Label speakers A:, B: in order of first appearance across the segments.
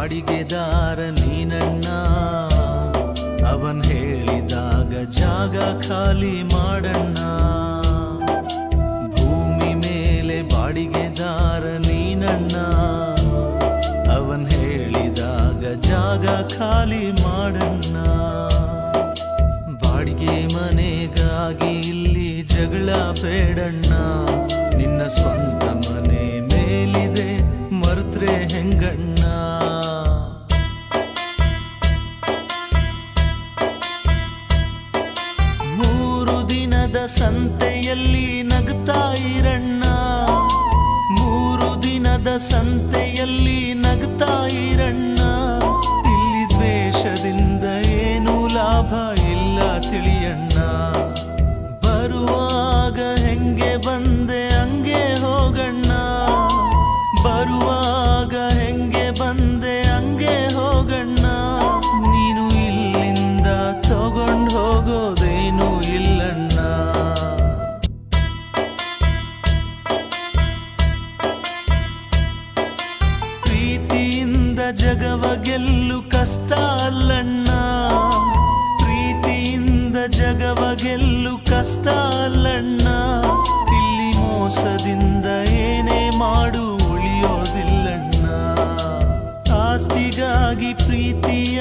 A: ಬಾಡಿಗೆದಾರ ನೀನಣ್ಣ. ಅವನ್ ಹೇಳಿದಾಗ ಜಾಗ ಖಾಲಿ ಮಾಡಣ್ಣ. ಭೂಮಿ ಮೇಲೆ ಬಾಡಿಗೆದಾರ ನೀನಣ್ಣ. ಅವನ್ ಹೇಳಿದಾಗ ಜಾಗ ಖಾಲಿ ಮಾಡಣ್ಣ. ಬಾಡಿಗೆ ಮನೆಗಾಗಿ ಇಲ್ಲಿ ಜಗಳ ಬೇಡಣ್ಣ. ನಿನ್ನ ಸ್ವಂತ ಮನೆ ಮೇಲಿದೆ, ಮರ್ತ್ರೆ ಹೆಂಗಣ್ಣ? ಸಂತೆಯಲ್ಲಿ ನಗ್ತಾ ಇರಣ್ಣ. ಮೂರು ದಿನದ ಸಂತೆಯಲ್ಲಿ ನಗ್ತಾ ಇರಣ್ಣ. ಇಲ್ಲಿ ದ್ವೇಷದಿಂದ ಏನು ಲಾಭ ಇಲ್ಲ ತಿಳಿಯಣ್ಣ. ಬರುವಾಗ ಹೆಂಗೆ ಬಂದೆ ಹಂಗೆ ಹೋಗಣ್ಣ. ಬರುವಾಗ ಗೆಲ್ಲು ಕಷ್ಟ ಅಲ್ಲಣ್ಣ ಪ್ರೀತಿಯಿಂದ ಜಗವ ಗೆಲ್ಲು ಕಷ್ಟ ಅಲ್ಲಣ್ಣ ಇಲ್ಲಿ ಮೋಸದಿಂದ ಏನೇ ಮಾಡು ಉಳಿಯೋದಿಲ್ಲಣ್ಣ. ಆಸ್ತಿಗಾಗಿ ಪ್ರೀತಿಯ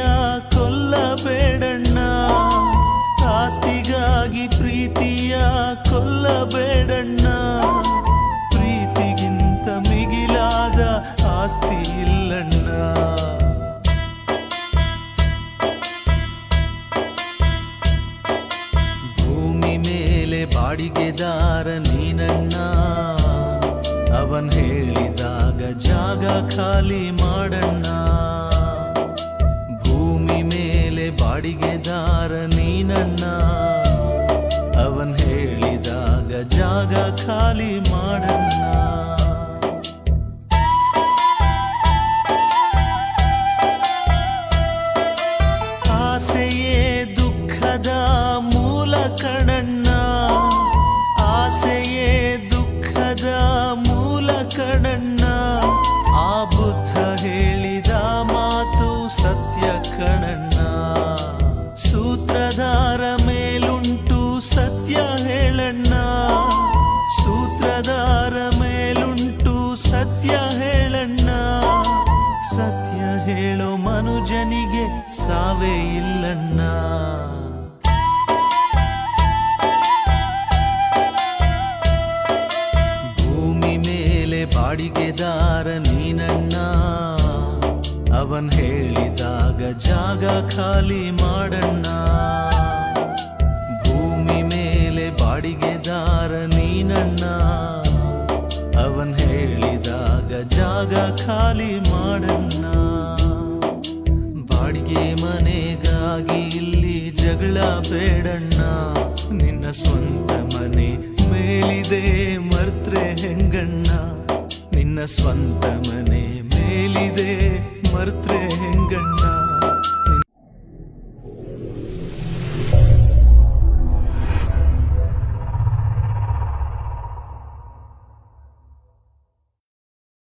A: ಬಾಡಿಗೆದಾರ ನೀನಣ್ಣ ಅವನ್ ಹೇಳಿದಾಗ ಜಾಗ ಖಾಲಿ ಮಾಡಣ್ಣ. ಭೂಮಿ ಮೇಲೆ ಬಾಡಿಗೆದಾರ ನೀನಣ್ಣ ಅವನ್ ಹೇಳಿದಾಗ ಜಾಗ ಖಾಲಿ ಮಾಡಣ್ಣ. ಹೇಳೋ ಮನುಜನಿಗೆ, ಸಾವೇ ಇಲ್ಲಣ್ಣ. ಭೂಮಿ ಮೇಲೆ ಬಾಡಿಗೆದಾರ ನೀನಣ್ಣ. ಅವನ್ ಹೇಳಿದಾಗ ಜಾಗ ಖಾಲಿ ಮಾಡಣ್ಣ. ಭೂಮಿ ಮೇಲೆ ಬಾಡಿಗೆದಾರ ನೀನಣ್ಣ. ಅವನ್ ಹೇಳಿದಾಗ ಜಾಗ ಖಾಲಿ ಮಾಡಣ್ಣ. ಬಾಡಿಗೆ ಮನೆಗಾಗಿ ಇಲ್ಲಿ ಜಗಳ ಬೇಡಣ್ಣ. ನಿನ್ನ ಸ್ವಂತ ಮನೆ ಮೇಲಿದೆ ಮರ್ತ್ರೆ ಹೆಂಗಣ್ಣ. ನಿನ್ನ ಸ್ವಂತ ಮನೆ